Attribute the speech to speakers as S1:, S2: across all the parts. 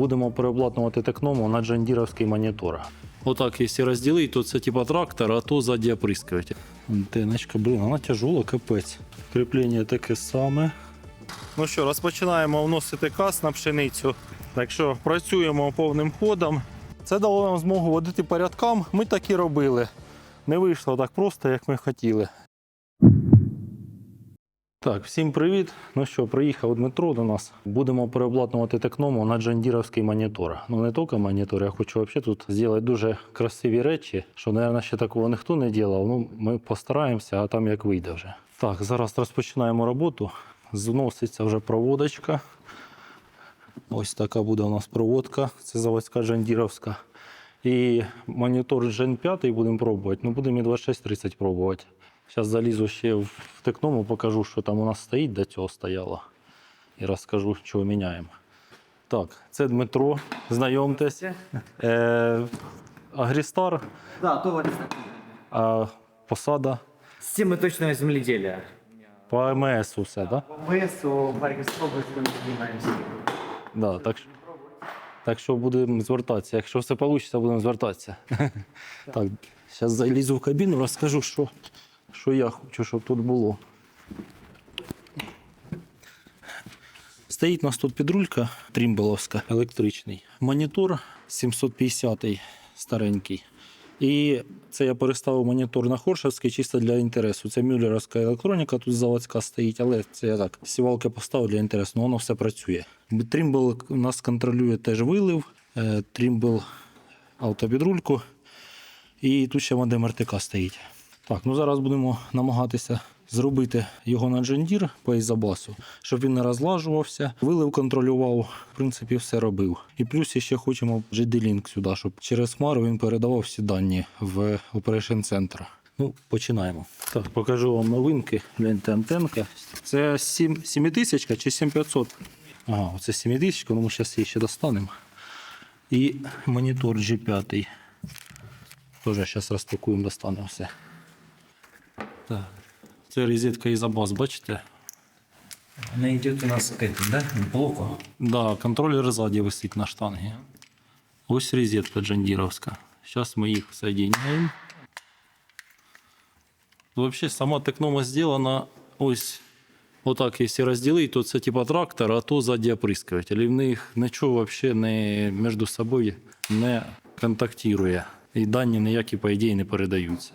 S1: Будемо переобладнувати текному на джандіровський монітор. Отак, якщо розділити, то це типа трактор, а то ззаді оприскуватель. Антеночка, блін, вона тяжола, капець. Кріплення таке саме. Ну що, розпочинаємо вносити кас на пшеницю. Так що працюємо повним ходом. Це дало нам змогу водити по рядкам. Ми так і робили. Не вийшло так просто, як ми хотіли. Так, всім привіт. Ну що, приїхав Дмитро до нас. Будемо переобладнувати текному на джандіровський монітор. Ну не тільки монітор, я хочу взагалі тут зробити дуже красиві речі, що, мабуть, ще такого ніхто не робив. Ну, ми постараємося, а там як вийде вже. Так, зараз розпочинаємо роботу. Зноситься вже проводочка. Ось така буде у нас проводка. Це заводська джандіровська. І монітор Gen 5 будемо пробувати. Ну, будемо і 2630 пробувати. Зараз залізу ще в текному, покажу, що там у нас стоїть, до цього стояло. І розкажу, що міняємо. Так, це Дмитро, знайомтесь. Е, Агрістар,
S2: Да, то
S1: а посада
S2: Системы точного земледелия.
S1: по АМС все, так? Да?
S2: По МСу в Харьковской области мы занимаемся.
S1: Да, так, що- так що будемо звертатися. Якщо все вийде, будемо звертатися. Так, зараз залізу в кабіну, розкажу, що, що я хочу, щоб тут було. Стоїть у нас тут підрулька трімбеловська, електричний. Монітор 750 старенький. І це я переставив монітор на Хоршевський чисто для інтересу. Це мюллеровська електроніка, тут заводська стоїть, але це я так сівалки поставив для інтересу, ну воно все працює. Трімбл у нас контролює теж вилив, е, трімбл автопідрульку. І тут ще модем РТК стоїть. Так, ну зараз будемо намагатися зробити його на джендір по ізобасу, щоб він не розлажувався, вилив контролював, в принципі, все робив. І плюс ще хочемо GD-Link сюди, щоб через хмару він передавав всі дані в Operation Center. Ну, починаємо. Так, покажу вам новинки. Гляньте антенка. Це 7, 7000 чи 7500? Ага, це 7000, ну ми зараз її ще достанемо. І монітор G5. Тоже зараз розпакуємо, достанемо все. Так. Це розетка Ізобас, бачите?
S2: Она идет у нас к этому, да? К блоку.
S1: Да, контролер ззаді висить на штангі. Ось розетка джандіровська. Зараз ми їх соединяємо. Взагалі, сама текнома зроблена ось отак, якщо розділити, то це типа трактор, а то ззаді оприскуватель. І в них нічого взагалі не між собою не контактує. І дані ніякі, по ідеї, не передаються.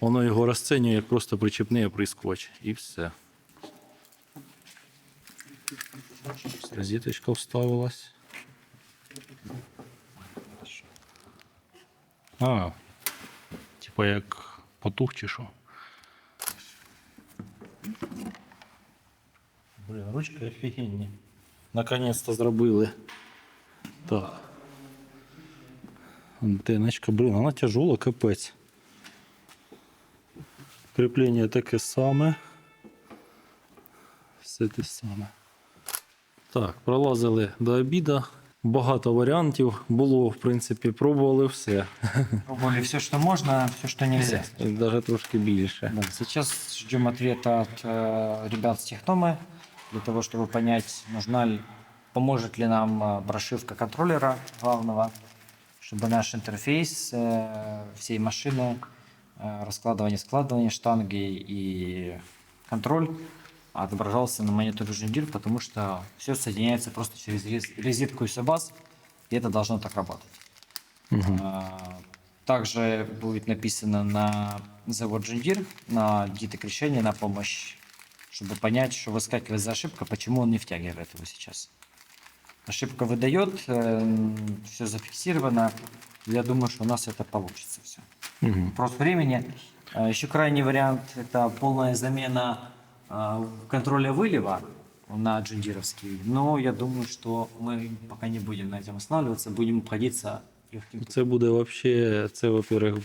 S1: Воно його розцінює як просто причепний оприскувач. І все. Розеточка вставилась. А, типа як потух чи що. Блін, ручки офігенні. Наконець-то зробили. Так. Антеночка, блін, вона тяжола, капець. Кріплення таке саме. Все те саме. Так, пролазили до обіду. Багато варіантів було, в принципі, пробували все.
S2: Пробовали все, что можно, все, что нельзя.
S1: Навіть трошки більше.
S2: Да, сейчас ждем ответа от э, ребят с Техномы для того, чтобы понять, нужна ли, поможет ли нам э, прошивка контроллера главного, чтобы наш интерфейс э, всей машины, э, раскладывание, складывание штанги и контроль отображался на мониторе Жендир, потому что все соединяется просто через рез- розетку ISOBAS, и это должно так работать. А, Также будет написано на завод Джиндир, на диток решение, на помощь, чтобы понять, что выскакивает за ошибка, почему он не втягивает его сейчас. Ошибка выдает, все зафиксировано. Я думаю, что у нас это получится все.
S1: Угу.
S2: Вопрос времени. А, Еще крайний вариант – это полная замена а, контроля вылива на джиндировский. Но я думаю, что мы пока не будем на этом останавливаться, будем обходиться легким
S1: Це буде взагалі, це, во-первых,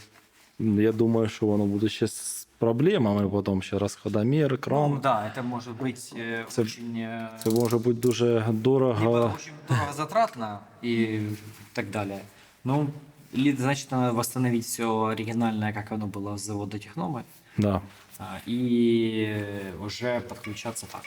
S1: я думаю, що воно буде ще з проблемами, потім ще розходомір, кран.
S2: Ну, да, это может быть э,
S1: Це-
S2: очень, э,
S1: Це може бути дуже
S2: либо
S1: дорого.
S2: очень дорого затратно и так далее. Ну, или, значит, надо восстановить все оригинальное, как оно было с завода Техномы,
S1: Да.
S2: а, и уже подключаться так.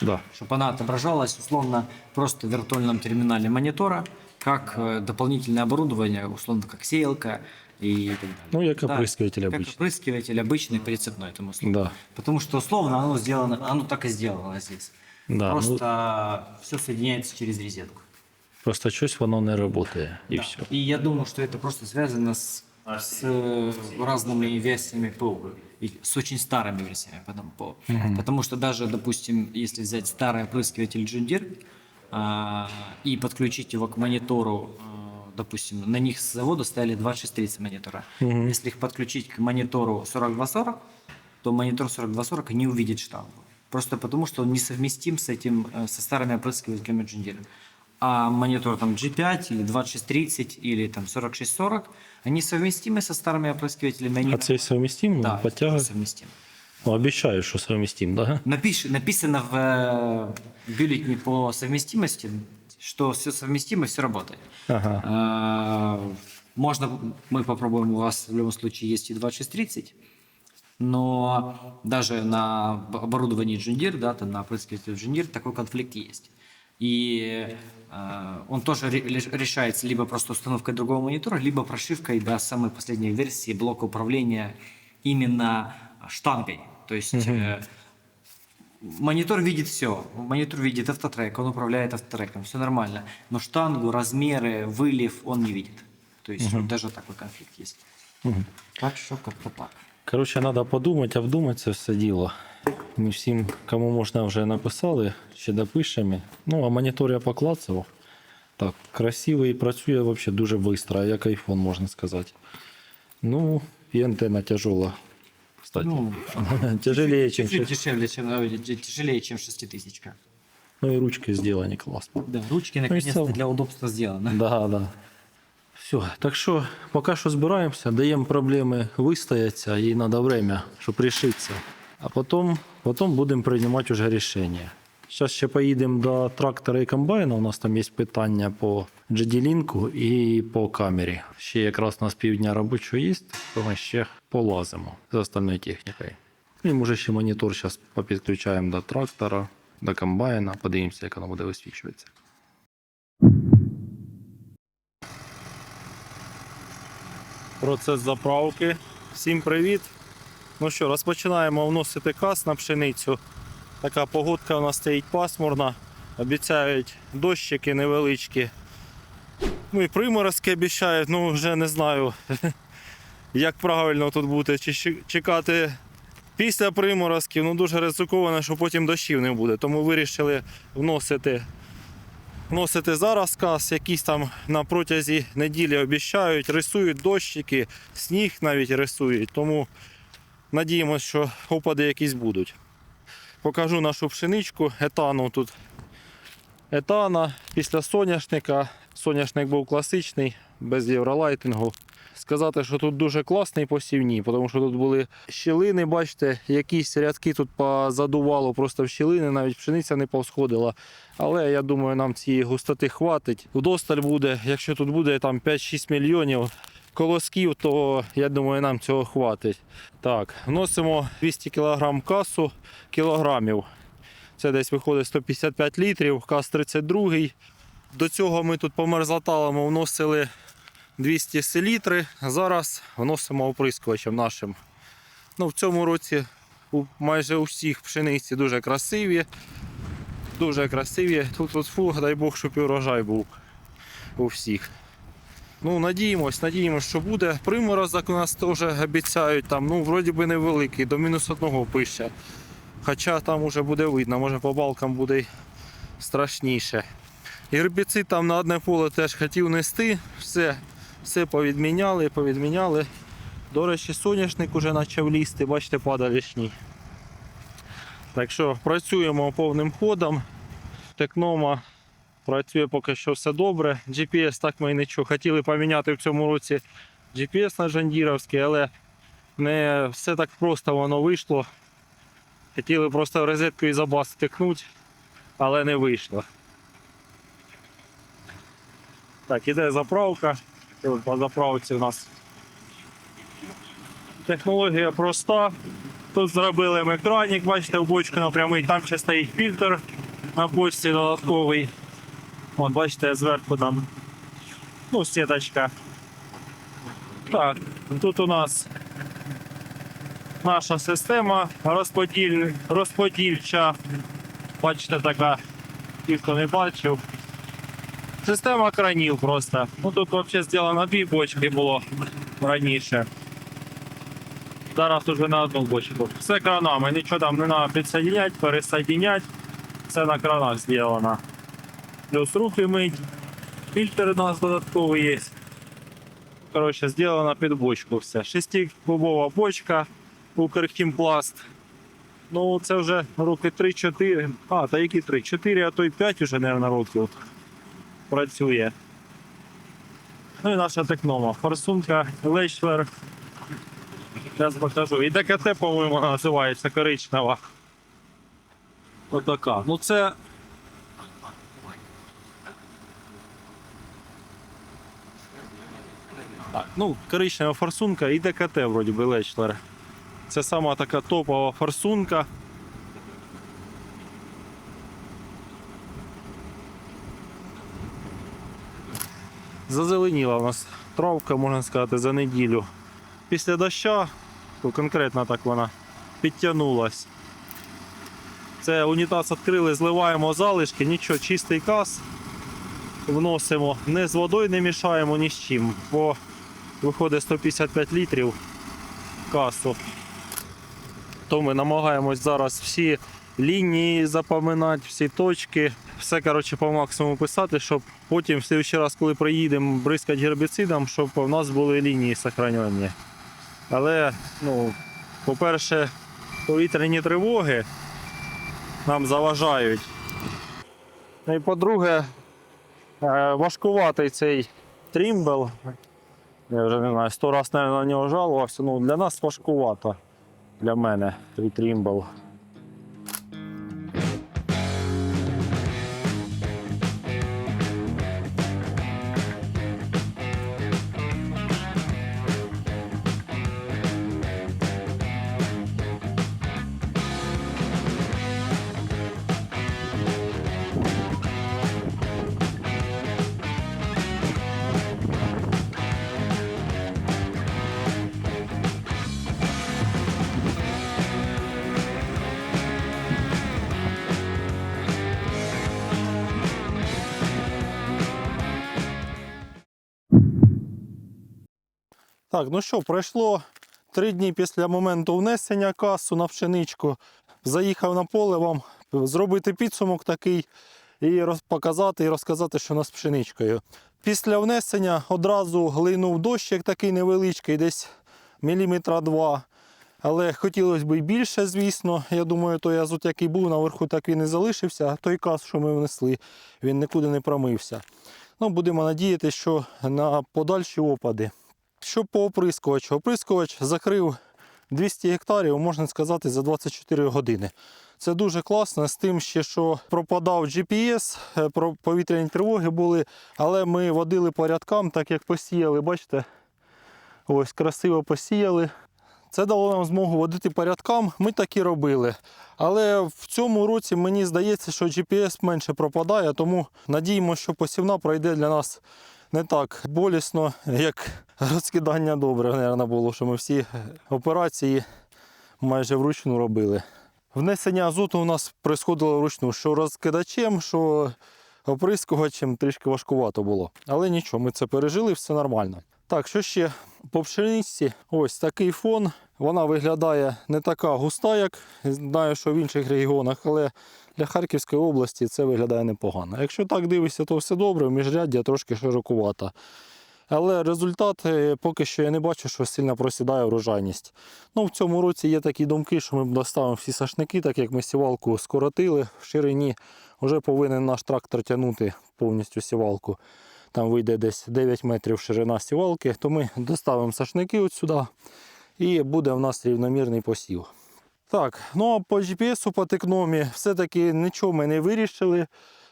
S1: Да.
S2: Чтобы она отображалась условно просто в виртуальном терминале монитора, как э, дополнительное оборудование, условно, как сеялка и так далее.
S1: Ну, як
S2: Да,
S1: оприскиватель
S2: Как
S1: обычно.
S2: опрыскиватель обычный, прицепной, этому условно.
S1: Да.
S2: Потому что условно оно сделано, оно так и сделано здесь.
S1: Да, ну-
S2: Просто все соединяется через розетку.
S1: Просто щось воно не працює і
S2: Да.
S1: все.
S2: И я думаю, что это просто связано с, с э, разными версиями ПО. И с очень старыми версиями потом ПО. Потому что даже, допустим, если взять старый опрыскиватель John Deere, а, и подключить его к монитору, а, допустим, на них с завода стояли 2630 монитора. Если их подключить к монитору 4240, то монитор 4240 не увидит штангу. Просто потому, что он несовместим с этим, э, со старыми опрыскивателями Deere А монитор там G5 или 2630 или там 4640, они совместимы со старыми опрыскивателями. Они
S1: А це совмістимо?
S2: да,
S1: Підтягує?
S2: совместимы.
S1: Ну, обіцяю, що совмістимо, да?
S2: Напиш, написано в э, бюллетене по совместимости, что все совместимо, все работает.
S1: Ага.
S2: А, Можно, мы попробуем, у вас в любом случае есть и 2630, но даже на об- оборудовании John Deere, да, там на опрыскивателе John Deere такой конфликт есть. И э, он тоже решается либо просто установкой другого монитора, либо прошивкой до самой последней версии блока управления именно штангой. То есть э, монитор видит все. Монитор видит автотрек, он управляет автотреком, все нормально. Но штангу, размеры, вылив он не видит. То есть вот даже такой конфликт есть. Так что как-то так.
S1: Коротше, треба подумати, обдумати це все діло. Ми всім, кому можна, вже написали, ще допишемо. Ну, а монітор я поклацав. Так, красивий, працює взагалі дуже швидко, як айфон, можна сказати. Ну, і антенна тяжела. Кстати.
S2: Ну,
S1: Тяжелее, чем
S2: чуть-чуть
S1: шесть.
S2: дешевле, чем, э, тяжелее, чем шеститысячка.
S1: Ну і ручки зроблені класно.
S2: Да, ручки
S1: Ну и
S2: наконец-то
S1: целом.
S2: для удобства сделаны.
S1: Да, да. Все, так що поки що збираємося, даємо проблеми вистояться, і треба время, щоб рішитися. А потім, потім будемо приймати вже рішення. Зараз ще поїдемо до трактора і комбайна. У нас там є питання по GD-лінку і по камері. Ще якраз у нас півдня робочого є, то ми ще полазимо з остальною технікою. І може ще монітор зараз попідключаємо до трактора, до комбайна, подивимося, як воно буде висвічуватися. Процес заправки. Всім привіт. Ну що, розпочинаємо вносити кас на пшеницю. Така погодка у нас стоїть пасмурна. Обіцяють дощики невеличкі. Ну і приморозки обіцяють, ну вже не знаю, як правильно тут бути. Чи чекати після приморозків, ну дуже ризиковано, що потім дощів не буде. Тому вирішили вносити вносити зараз каз, якісь там на протязі неділі обіщають, рисують дощики, сніг навіть рисують. Тому надіємося, що опади якісь будуть. Покажу нашу пшеничку, етану тут. Етана після соняшника. Соняшник був класичний, без євролайтингу. Сказати, що тут дуже класний посівні, тому що тут були щілини, бачите, якісь рядки тут позадувало просто в щілини, навіть пшениця не повсходила. Але я думаю, нам цієї густоти хватить. Вдосталь буде, якщо тут буде там 5-6 мільйонів колосків, то я думаю, нам цього хватить. Так, вносимо 200 кг касу кілограмів. Це десь виходить 155 літрів, кас 32. До цього ми тут по мерзлоталам вносили 200 селітри. Зараз вносимо оприскувачем нашим. Ну, в цьому році у майже у всіх пшениці дуже красиві. Дуже красиві. Тут от фу, дай Бог, щоб і урожай був у всіх. Ну, надіємось, надіємось, що буде. Приморозок у нас теж обіцяють, там, ну, вроді би невеликий, до мінус одного пише. Хоча там уже буде видно, може по балкам буде страшніше. Гербіцид там на одне поле теж хотів нести, все, все повідміняли, повідміняли. До речі, соняшник уже почав лізти, бачите, падалішній. Так що працюємо повним ходом. Технома працює поки що все добре. GPS так ми і нічого. Хотіли поміняти в цьому році GPS на жандіровський, але не все так просто воно вийшло. Хотіли просто розетку і забас тикнути, але не вийшло. Так, іде заправка. От По заправці у нас технологія проста. Тут зробили механік, бачите, в бочку напрямий, там ще стоїть фільтр на бочці додатковий. От, бачите, зверху там Ну, сіточка. Так, тут у нас наша система розподіль, розподільча. Бачите, така, ті, хто не бачив. Система кранів просто. Ну тут взагалі зроблено дві бочки було раніше. Зараз уже на одну бочку. Все кранами, нічого там не треба підсоединяти, пересоединяти. Все на кранах зроблено. Плюс руки мить. Фільтр у нас додатковий є. Коротше, зроблено під бочку все. Шестикубова бочка, Укрхімпласт. Ну, це вже роки 3-4. А, та які 3? 4, а то й 5 уже, мабуть, років працює. Ну і наша технома. Форсунка, Лейшлер. Зараз покажу. І ДКТ, по-моєму, називається коричнева. Отака. Ну це. Так, ну, коричнева форсунка і ДКТ вроді би Лейшлер. Це сама така топова форсунка. Зазеленіла у нас травка, можна сказати, за неділю. Після доща, то конкретно так вона підтягнулась. Це унітаз відкрили, зливаємо залишки, нічого, чистий кас. Вносимо, не з водою не мішаємо ні з чим, бо виходить 155 літрів касу. То ми намагаємось зараз всі лінії запам'ятати, всі точки, все коротше, по максимуму писати, щоб потім в следующий раз, коли приїдемо бризкати гербіцидом, щоб у нас були лінії зберігання. Але, ну, по-перше, повітряні тривоги нам заважають. Ну і по-друге, е, важкуватий цей трімбел. Я вже не знаю, сто разів на нього жалувався. Ну, для нас важкувато. Для мене цей трімбл. Так, ну що, пройшло три дні після моменту внесення касу на пшеничку. Заїхав на поле вам зробити підсумок такий і показати і розказати, що у нас з пшеничкою. Після внесення одразу глинув дощик такий невеличкий, десь міліметра два. Але хотілося б і більше, звісно. Я думаю, той азот, який був наверху, так він і залишився. А той кас, що ми внесли, він нікуди не промився. Ну, будемо надіятися, що на подальші опади. Що по оприскувачу? Оприскувач закрив 200 гектарів, можна сказати, за 24 години. Це дуже класно, з тим ще, що пропадав GPS, е, повітряні тривоги були, але ми водили по рядкам, так як посіяли, бачите, ось красиво посіяли. Це дало нам змогу водити по рядкам, ми так і робили. Але в цьому році мені здається, що GPS менше пропадає, тому надіємося, що посівна пройде для нас не так болісно, як розкидання добре, мабуть, було, що ми всі операції майже вручну робили. Внесення азоту у нас происходило вручну, що розкидачем, що оприскувачем трішки важкувато було. Але нічого, ми це пережили, все нормально. Так, що ще по пшениці? Ось такий фон. Вона виглядає не така густа, як знаю, що в інших регіонах, але для Харківської області це виглядає непогано. Якщо так дивишся, то все добре, міжряддя трошки широкувата. Але результат поки що я не бачу, що сильно просідає врожайність. Ну, в цьому році є такі думки, що ми доставимо всі сашники, так як ми сівалку скоротили в ширині. Вже повинен наш трактор тягнути повністю сівалку. Там вийде десь 9 метрів ширина сівалки, то ми доставимо сашники от сюди і буде в нас рівномірний посів. Так, ну а по GPS, по текномі, все-таки нічого ми не вирішили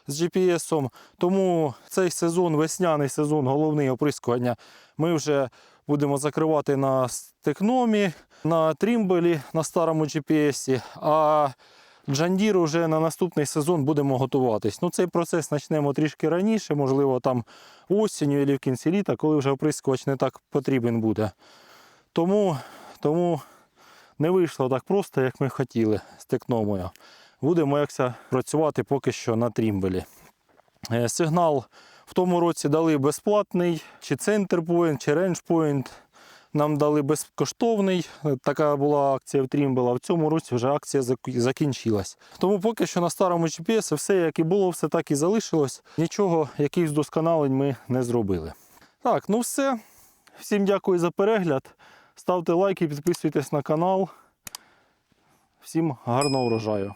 S1: з GPS. Тому цей сезон, весняний сезон, головний оприскування, ми вже будемо закривати на текномі, на трімбелі, на старому GPS. А Джандір уже на наступний сезон будемо готуватись. Ну, цей процес почнемо трішки раніше, можливо, там осінню або в кінці літа, коли вже оприскувач не так потрібен буде. Тому, тому не вийшло так просто, як ми хотіли з текномою. Будемо якся працювати поки що на трімбелі. Е, Сигнал в тому році дали безплатний, чи Centerpoint, чи RangePoint. Нам дали безкоштовний. Е, Така була акція в Трімбела. В цьому році вже акція зак- закінчилась. Тому поки що на старому GPS все як і було, все так і залишилось. Нічого, якихось досконалень ми не зробили. Так, ну все. Всім дякую за перегляд. Ставте лайки, підписуйтесь на канал. Всім гарного врожаю!